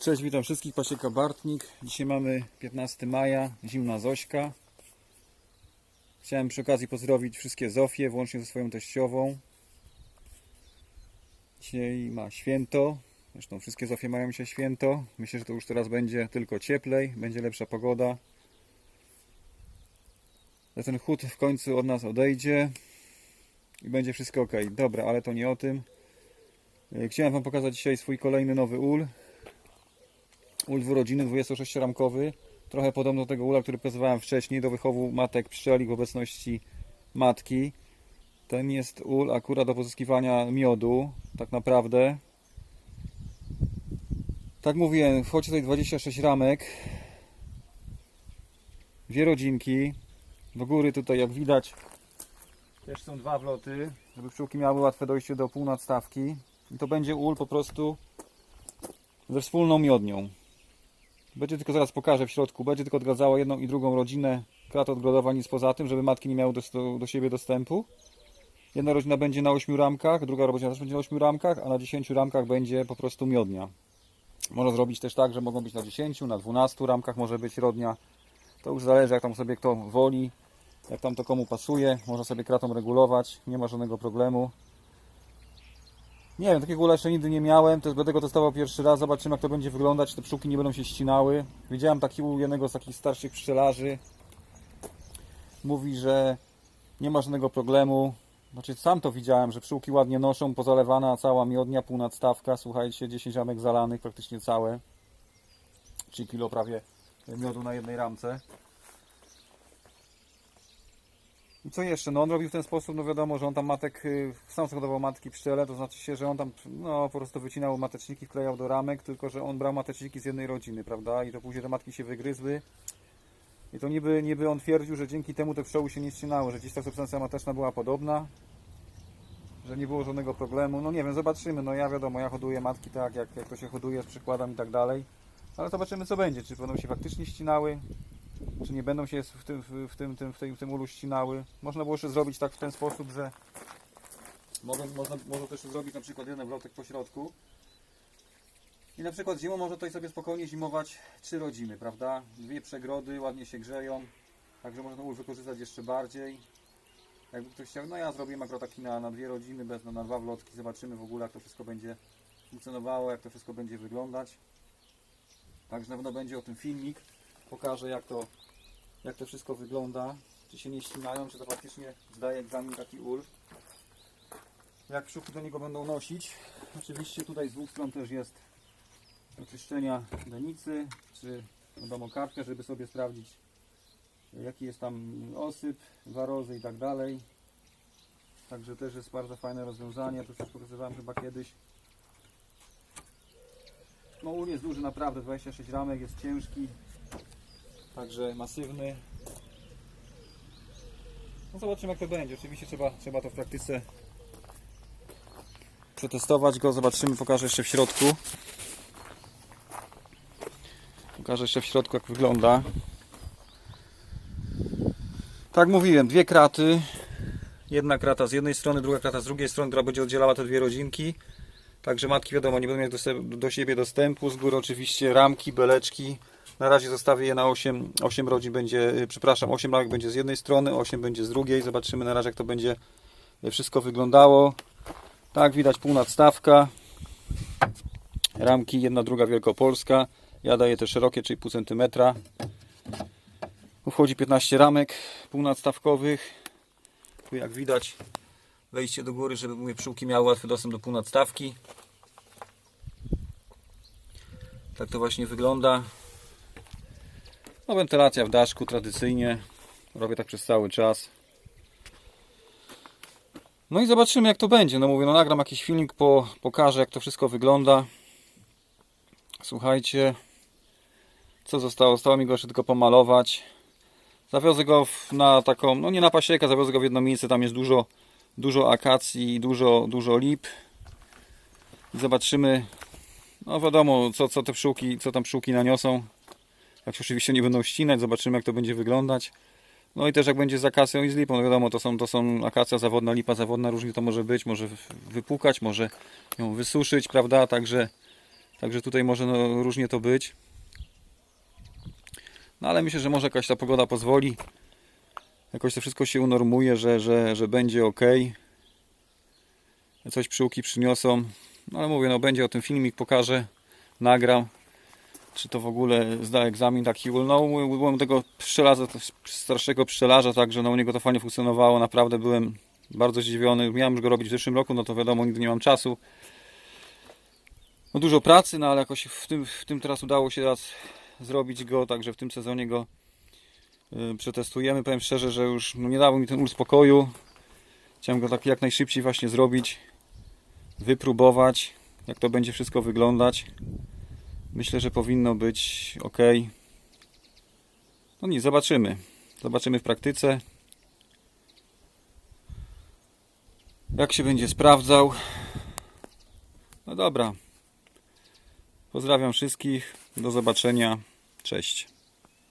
Cześć, witam wszystkich, Pasieka Bartnik. Dzisiaj mamy 15 maja, zimna Zośka. Chciałem przy okazji pozdrowić wszystkie Zofie, włącznie ze swoją teściową. Dzisiaj ma święto, zresztą wszystkie Zofie mają dzisiaj święto. Myślę, że to już teraz będzie tylko cieplej, będzie lepsza pogoda. Że ten chód w końcu od nas odejdzie i będzie wszystko ok. Dobra, ale to nie o tym. E, Chciałem Wam pokazać dzisiaj swój kolejny nowy ul. Ul dwurodziny 26-ramkowy. Trochę podobny do tego ula, który pokazywałem wcześniej, do wychowu matek pszczelik w obecności matki. Ten jest ul akurat do pozyskiwania miodu, tak naprawdę. Tak mówiłem, wchodzi tutaj 26 ramek. Dwie rodzinki. Do góry tutaj, jak widać, też są dwa wloty, żeby pszczółki miały łatwe dojście do półnadstawki. I to będzie ul po prostu ze wspólną miodnią. Będzie tylko zaraz pokażę w środku, będzie tylko odgradzało jedną i drugą rodzinę krat odgrodowa, nic poza tym, żeby matki nie miały do, do, siebie dostępu. Jedna rodzina będzie na 8 ramkach, druga rodzina też będzie na 8 ramkach, a na 10 ramkach będzie po prostu miodnia. Można zrobić też tak, że mogą być na 10, na 12 ramkach może być rodnia. To już zależy jak tam sobie kto woli, jak tam to komu pasuje. Można sobie kratą regulować, nie ma żadnego problemu. Nie wiem, takiego ula jeszcze nigdy nie miałem, też będę go testował pierwszy raz, zobaczymy jak to będzie wyglądać, czy te pszczółki nie będą się ścinały. Widziałem taki u jednego z takich starszych pszczelarzy. Mówi, że nie ma żadnego problemu. Znaczy sam to widziałem, że pszczółki ładnie noszą, pozalewana cała miodnia, półnadstawka, słuchajcie, 10 ramek zalanych, praktycznie całe. 3 kilo prawie miodu na jednej ramce. I co jeszcze? No on robił w ten sposób, no wiadomo, że on tam matek, y, sam zhodował matki pszczele, to znaczy się, że on tam no, po prostu wycinał mateczniki, wklejał do ramek, tylko że on brał mateczniki z jednej rodziny, prawda? I to później te matki się wygryzły. I to niby, niby on twierdził, że dzięki temu te pszczoły się nie ścinały, że gdzieś ta substancja mateczna była podobna, że nie było żadnego problemu. No nie wiem, zobaczymy. No ja wiadomo, ja hoduję matki tak, jak, jak to się hoduje, z przykładem i tak dalej. Ale zobaczymy co będzie, czy będą się faktycznie ścinały, czy nie będą się w tym, w tym, tym, w tym, w tym ulu ścinały. Można było jeszcze zrobić tak w ten sposób, że mogą, można, można też zrobić na przykład jeden wlotek po środku. I na przykład zimą można tutaj sobie spokojnie zimować trzy rodziny, prawda? Dwie przegrody, ładnie się grzeją. Także można ul wykorzystać jeszcze bardziej. Jakby ktoś chciał, no ja zrobiłem akurat taki na, na dwie rodziny, bez, na, na dwa wlotki. Zobaczymy w ogóle jak to wszystko będzie funkcjonowało, jak to wszystko będzie wyglądać. Także na pewno będzie o tym filmik. Pokażę jak to, jak to wszystko wygląda. Czy się nie ścinają, czy to faktycznie zdaje egzamin taki ul. Jak pszczółki do niego będą nosić. Oczywiście tutaj z dwóch stron też jest do czyszczenia denicy, czy wiadomo kartkę, żeby sobie sprawdzić jaki jest tam osyp, warozy i tak dalej. Także też jest bardzo fajne rozwiązanie, to już pokazywałem chyba kiedyś. No ul jest duży naprawdę, 26 ramek, jest ciężki, także masywny. No zobaczymy jak to będzie, oczywiście trzeba, trzeba to w praktyce przetestować go, zobaczymy, pokażę jeszcze w środku. Pokażę jeszcze w środku jak wygląda. Tak mówiłem, dwie kraty. Jedna krata z jednej strony, druga krata z drugiej strony, która będzie oddzielała te dwie rodzinki. Także matki wiadomo nie będą mieć do, do siebie dostępu. Z góry oczywiście ramki, beleczki. Na razie zostawię je na 8, 8 rodzin będzie, y, przepraszam, 8 ramek będzie z jednej strony, 8 będzie z drugiej. Zobaczymy na razie jak to będzie y, wszystko wyglądało. Tak, widać półnadstawka. Ramki, jedna, druga wielkopolska. Ja daję te szerokie, czyli pół centymetra. Tu wchodzi 15 ramek półnadstawkowych. Tu jak widać wejście do góry, żeby moje pszczółki miały łatwy dostęp do półnadstawki. Tak to właśnie wygląda. No wentylacja w daszku tradycyjnie. Robię tak przez cały czas. No i zobaczymy jak to będzie. No mówię, no nagram jakiś filmik, po, pokażę jak to wszystko wygląda. Słuchajcie, co zostało? Zostało mi go jeszcze tylko pomalować. Zawiozę go na taką, no nie na pasiekę, zawiozę go w jedno miejsce, tam jest dużo, dużo akacji, dużo, dużo lip. I zobaczymy, no wiadomo, co, co te pszczółki, co tam pszczółki naniosą. Jak się oczywiście nie będą ścinać, zobaczymy jak to będzie wyglądać. No i też jak będzie z akacją i z lipą, no wiadomo, to są, to są akacja zawodna, lipa zawodna, różnie to może być, może wypłukać, może ją wysuszyć, prawda, także Także tutaj może no, różnie to być. No ale myślę, że może jakaś ta pogoda pozwoli. Jakoś to wszystko się unormuje, że, że, że będzie ok. Coś pszczółki przyniosą. No ale mówię, no będzie o tym filmik, pokażę, nagram. Czy to w ogóle zda egzamin taki. No, byłem tego pszczelarza, starszego pszczelarza, także no, u niego to fajnie funkcjonowało. Naprawdę byłem bardzo zdziwiony. Miałem już go robić w zeszłym roku, no to wiadomo, nigdy nie mam czasu. No dużo pracy, no ale jakoś w tym, w tym teraz udało się raz zrobić go, także w tym sezonie go y, przetestujemy. Powiem szczerze, że już no, nie dawał mi ten ul spokoju. Chciałem go tak jak najszybciej właśnie zrobić, wypróbować, jak to będzie wszystko wyglądać. Myślę, że powinno być ok. No nic, zobaczymy. Zobaczymy w praktyce. Jak się będzie sprawdzał. No dobra. Pozdrawiam wszystkich. Do zobaczenia. Cześć.